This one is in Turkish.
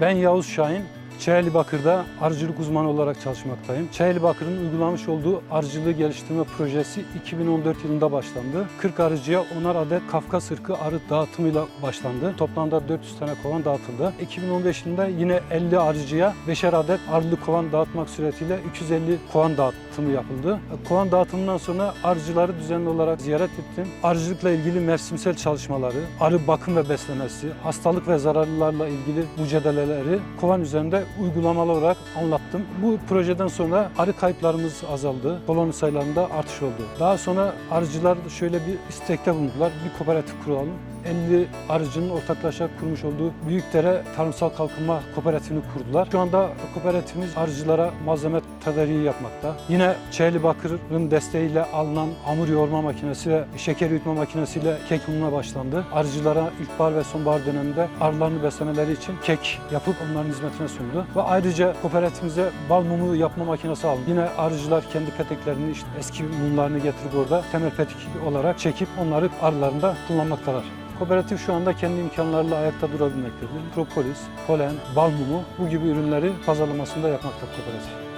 Ben Yavuz Şahin. Çayeli Bakır'da arıcılık uzmanı olarak çalışmaktayım. Çayeli Bakır'ın uygulamış olduğu arıcılığı geliştirme projesi 2014 yılında başlandı. 40 arıcıya 10'ar adet Kafkas ırkı arı dağıtımıyla başlandı. Toplamda 400 tane kovan dağıtıldı. 2015 yılında yine 50 arıcıya 5'er adet arılı kovan dağıtmak suretiyle 250 kovan dağıtımı yapıldı. Kovan dağıtımından sonra arıcıları düzenli olarak ziyaret ettim. Arıcılıkla ilgili mevsimsel çalışmaları, arı bakım ve beslemesi, hastalık ve zararlılarla ilgili mücadeleleri kovan üzerinde uygulamalı olarak anlattım. Bu projeden sonra arı kayıplarımız azaldı. Koloni sayılarında artış oldu. Daha sonra arıcılar şöyle bir istekte bulundular. Bir kooperatif kuralım. 50 arıcının ortaklaşa kurmuş olduğu Büyükdere Tarımsal Kalkınma Kooperatifini kurdular. Şu anda kooperatifimiz arıcılara malzeme tedariği yapmakta. Yine Çeyli Bakır'ın desteğiyle alınan hamur yoğurma makinesi ve şeker üretme makinesiyle kek ununa başlandı. Arıcılara ilkbahar ve sonbahar döneminde arılarını beslemeleri için kek yapıp onların hizmetine sundu. Ve ayrıca kooperatifimize bal mumu yapma makinesi aldı. Yine arıcılar kendi peteklerini, işte eski mumlarını getirip orada temel petek olarak çekip onları arılarında kullanmaktalar. Kooperatif şu anda kendi imkanlarıyla ayakta durabilmektedir. Propolis, polen, bal mumu bu gibi ürünleri pazarlamasında yapmakta kooperatif.